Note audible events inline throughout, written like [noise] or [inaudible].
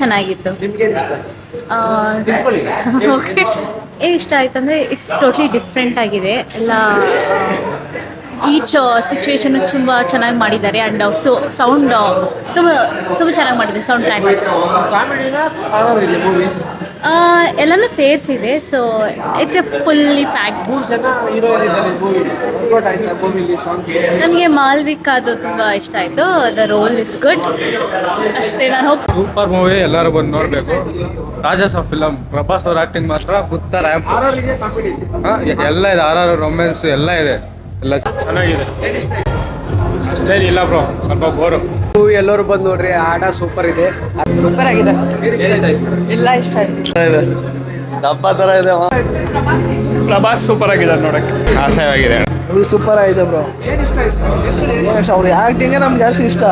ಚೆನ್ನಾಗಿತ್ತು. ಓಕೆ [laughs] ಇಷ್ಟ ಆಯ್ತಂದ್ರೆ ಇಟ್ಸ್ ಟೋಟ್ಲಿ ಡಿಫ್ರೆಂಟ್ ಆಗಿದೆ. ಎಲ್ಲ ಈಚ್ ಸಿಚುವೇಶನ್ ತುಂಬ ಚೆನ್ನಾಗಿ ಮಾಡಿದ್ದಾರೆ ಆ್ಯಂಡ್ ಸೊ ಸೌಂಡ್ ತುಂಬ ತುಂಬ ಚೆನ್ನಾಗಿ ಮಾಡಿದೆ ಸೌಂಡ್ ಟ್ರ್ಯಾಕ್ ಎಲ್ಲಾನು ಹಾರರ್ ಇದೆ ಮೂವಿ ಎಲ್ಲನೂ ಸೇರಿಸಿದೆ so it's a fully pack ಮೂರು ಜನ ಹೀರೋಯಿನ್ ಇದ್ದಾರೆ ಮೂವಿ ವರ್ಕೌಟ್ ಆಯ್ತಾ ಮೂವಿಲಿ ಸಾಂಗ್ಸ್ ನನಗೆ ಮಾಲ್ವಿಕ್ ಅದು ತುಂಬ ಇಷ್ಟ ಆಯಿತು ದ ರೋಲ್ ಇಸ್ ಗುಡ್ ಅಷ್ಟೇ ನಾನು ಹೋಗಿ ಸೂಪರ್ ಮೂವಿ ಎಲ್ಲರೂ ಬಂದು ನೋಡಬೇಕು. ರಾಜಾಸ ಫಿಲಮ್ ಪ್ರಭಾಸ್ ಅವ್ರ ಆಕ್ಟಿಂಗ್ ಮಾತ್ರ ಬುತ್ತ ರ್ಯಾಂಪ್ ಎಲ್ಲ ಇದೆ ಆರ್ ಆರ್ ರೊಮ್ಯಾನ್ಸ್ ಎಲ್ಲ ಇದೆ. ಎಲ್ಲ ಚೆನ್ನಾಗಿದೆ. ಅಷ್ಟೇನಿಲ್ಲ ಬ್ರೋ ಸ್ವಲ್ಪ ಬೋರು ಮೂವಿ ಎಲ್ಲರೂ ಬಂದು ನೋಡ್ರಿ ಆಡ ಸೂಪರ್ ಇದೆ. ಸೂಪರ್ ಆಗಿದೆ. ಇಲ್ಲ ಇಷ್ಟ ಆಯ್ತು. ಡಬ್ಬ ತರ ಇದೆ ಪ್ರಭಾಸ್ ಸೂಪರ್ ಆಗಿದೆ ನೋಡಕ್ಕೆ. ಆಸಯವಾಗಿದೆ ಸೂಪರ್ ಆಗಿದೆ ಬ್ರೋ. ಏನ್ ಇಷ್ಟ ಅವ್ರ ಆ್ಯಕ್ಟಿಂಗೇ ನಮ್ಗೆ ಜಾಸ್ತಿ ಇಷ್ಟ.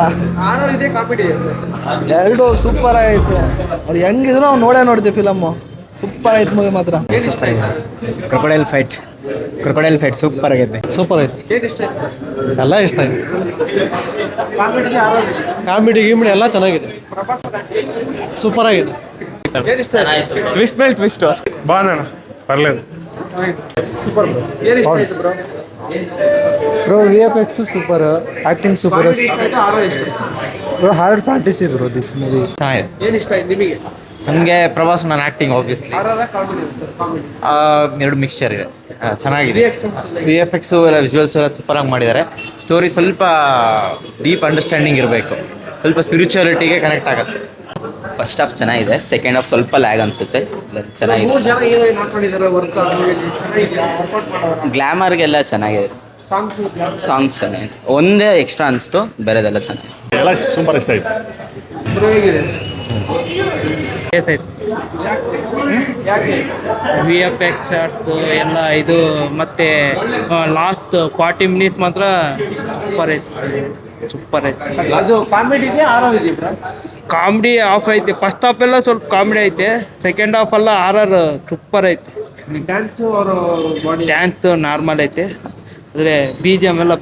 ಇದೆ ಎರಡು ಸೂಪರ್ ಆಗೈತೆ ಅವ್ರು ಹೆಂಗಿದ್ರು ಅವ್ನು ನೋಡೇ ನೋಡ್ತೀವಿ ಫಿಲಮ್ಮು ಸೂಪರ್ ಆಯ್ತು ಮೂವಿ ಮಾತ್ರ. ಸೂಪರ್ ಆಗಿದೆ crocodile fight crocodile fight super ಆಗೈತೆ. ಸೂಪರ್ ಆಯ್ತು ಏನ್ ಇಷ್ಟ ಆಯ್ತು? ಎಲ್ಲ ಇಷ್ಟ ಆಯ್ತು. ಕಾಮಿಡಿ ಗೀಮಿಡಿ ಎಲ್ಲ ಚೆನ್ನಾಗಿದೆ. ಸೂಪರ್ ಆಗಿದೆ. ಏನ್ ಇಷ್ಟ ಆಯ್ತು? ಟ್ವಿಸ್ಟ್ ಮೇಲೆ ಟ್ವಿಸ್ಟ್ ಬಾಂಧಣ ಪರ್లేదు. ಸೂಪರ್ ಏನ್ ಇಷ್ಟ ಆಯ್ತು bro V F X super acting super bro horror fantasy bro this movie ಚೆನ್ನಾಗಿದೆ. ನಿಮಗೆ? ನನಗೆ ಪ್ರಭಾಸ್ ನನ್ನ ಆ್ಯಕ್ಟಿಂಗ್ ಆಬ್ವಿಯಸ್ಲಿ ಎರಡು ಮಿಕ್ಸ್ಚರ್ ಇದೆ. ಚೆನ್ನಾಗಿದೆ. ವಿ ಎಫ್ ಎಕ್ಸು ಎಲ್ಲ ವಿಜುವಲ್ಸ್ ಎಲ್ಲ ಸೂಪರಾಗಿ ಮಾಡಿದ್ದಾರೆ. ಸ್ಟೋರಿ ಸ್ವಲ್ಪ ಡೀಪ್ ಅಂಡರ್ಸ್ಟ್ಯಾಂಡಿಂಗ್ ಇರಬೇಕು. ಸ್ವಲ್ಪ ಸ್ಪಿರಿಚುಯಾಲಿಟಿಗೆ ಕನೆಕ್ಟ್ ಆಗುತ್ತೆ. ಫಸ್ಟ್ ಹಾಫ್ ಚೆನ್ನಾಗಿದೆ ಸೆಕೆಂಡ್ ಹಾಫ್ ಸ್ವಲ್ಪ ಲ್ಯಾಗ್ ಅನಿಸುತ್ತೆ ಚೆನ್ನಾಗಿದೆ. ಗ್ಲ್ಯಾಮರ್ಗೆಲ್ಲ ಚೆನ್ನಾಗಿದೆ ಸಾಂಗ್ಸ್ ಸಾಂಗ್ಸ್ ಚೆನ್ನಾಗಿದೆ. ಒಂದೇ ಎಕ್ಸ್ಟ್ರಾ ಅನಿಸ್ತು ಬೇರೆದೆಲ್ಲ ಚೆನ್ನಾಗಿದೆ. ಎಲ್ಲ ಸೂಪರ್ ಇಷ್ಟ ಆಯ್ತು. ವಿ ಎಫ್ ಎಕ್ಸ್ ಎಲ್ಲ ಇದು ಮತ್ತೆ ಲಾಸ್ಟ್ ಫಾರ್ಟಿ ಮಿನಿಟ್ಸ್ ಮಾತ್ರ ಸೂಪರ್ ಐತೆ ಸೂಪರ್ ಐತೆ ಅದು ಕಾಮಿಡಿ ಕಾಮಿಡಿ ಆಫ್ ಐತೆ. ಫಸ್ಟ್ ಹಾಫ್ ಎಲ್ಲ ಸ್ವಲ್ಪ ಕಾಮಿಡಿ ಐತೆ. ಸೆಕೆಂಡ್ ಹಾಫ್ ಎಲ್ಲ ಆರ್ ಆರ್ ಸೂಪರ್ ಐತೆ. ಡ್ಯಾನ್ಸ್ ಡ್ಯಾನ್ಸ್ ನಾರ್ಮಲ್ ಐತೆ. ಆದರೆ ಬಿ ಜಿ ಎಂ ಎಲ್ಲ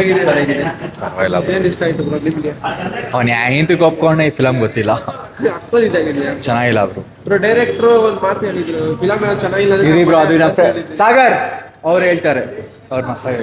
ಏನ್ ಇಷ್ಟ ಆಯ್ತು ಬ್ರೋ ನಿಮ್ಗೆ? ಅವನು ಎಂತಕ್ಕೆ ಒಪ್ಕೊಂಡು ಈ ಫಿಲಂ ಗೊತ್ತಿಲ್ಲ. ಚೆನ್ನಾಗಿಲ್ಲ ಬ್ರೋ. ಬ್ರೋ ಡೈರೆಕ್ಟ್ರು ಒಂದು ಮಾತು ಹೇಳಿದ್ರು. ಫಿಲಮ್ ಚೆನ್ನಾಗಿಲ್ಲ ಇರಿ ಬ್ರೋ ಅದು ಸಾಗರ್ ಅವ್ರು ಹೇಳ್ತಾರೆ. ಅವ್ರು ಮಸ್ತಾಗಿ